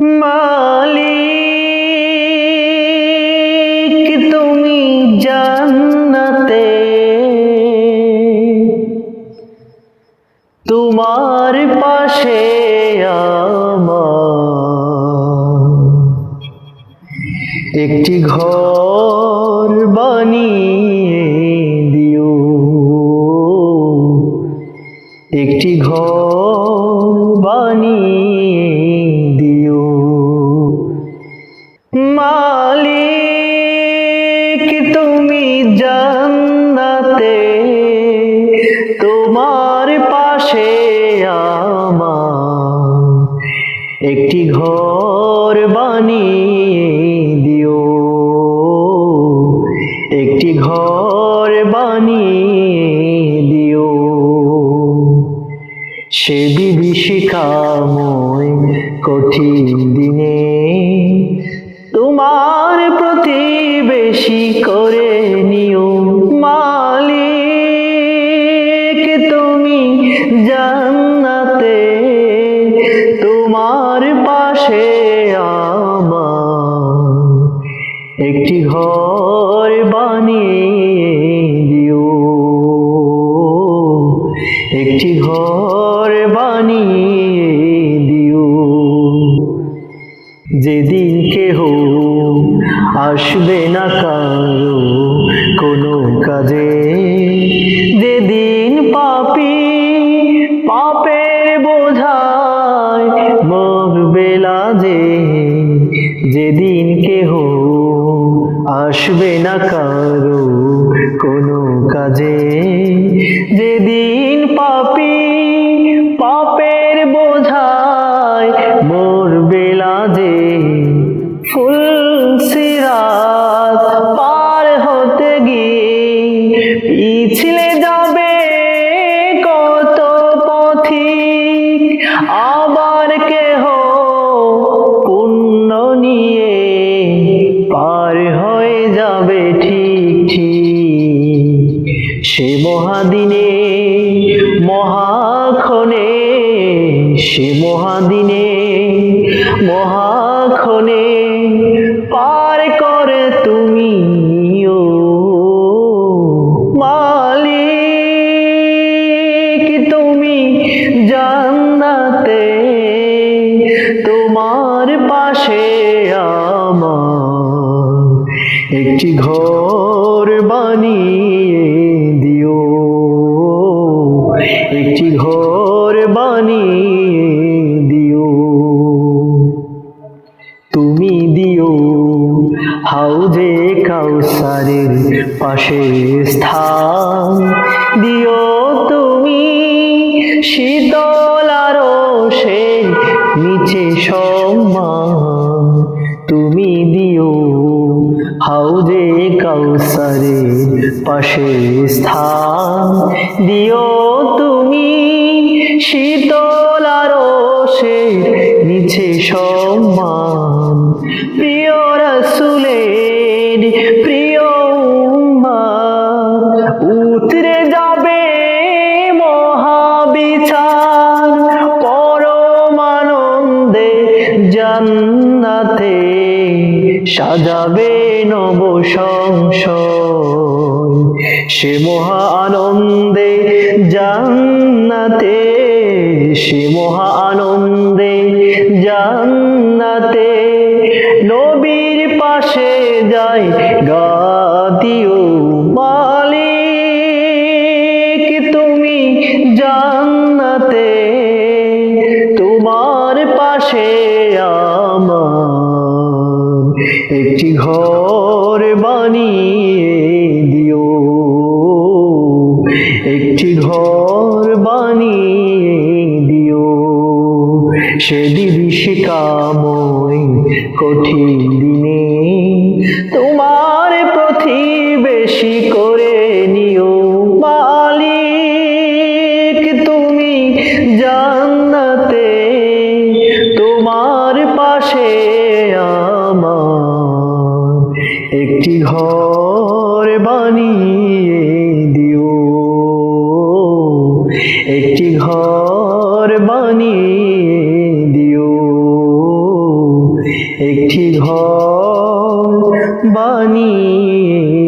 মালিক তুমি জান্নাতে। তোমার পাশে একটি ঘর বানিয়ে দিও। একটি ঘর তোমার পাশে আমার একটি ঘর বানিয়ে দিও। একটি ঘর বানিয়ে দিও। সে বিভীষিকাময় কঠিন দিনে তোমার প্রতিবেশী করে একটি ঘর বানিয়ে দিও। একটি ঘর বানিয়ে দিও। যেদিন কেহ আসবে না কারও কোনো কাজে, যেদিন পাপি পাপের বোঝায় মরবে যে যেদিন আসবে না কারও কোনো কাজে। যেদিন পাপি পাপের বোঝায় মোর বেলা যে ফুল সিরাত পার হতে গিয়ে পিছলে মহাদিনে, মহাক্ষণে, সে মহাদিনে, মহাক্ষণে পার করে তুমি মালিক, তুমি জান্নাতে, তোমার পাশে আমার একটি ঘর বানিয়ে হাউজে কাউসারের পাশে স্থান। দিও তুমি শীতল সে নিচে সম্মান। তুমি দিও হাউজে কাউসারের পাশে স্থান। দিও তুমি শীতল সে নিচে সম্মান রসুলের প্রিয় উতরে যাবে মহাবিচার, পরমানন্দে জান্নাতে সাজাবে নব সংশয়। সে মহা আনন্দে জান্নাতে, সে মহা আনন্দে নবীর পাশে যাই গাদিও মালিক তুমি জান্নাতে দিবিষিকাময় কঠিন দিনে তোমার প্রতিবেশী করে নিও মালিক। তুমি জান্নাতে তোমার পাশে আমার একটি ঘর বানিয়ে একটি ঘর বানিয়ে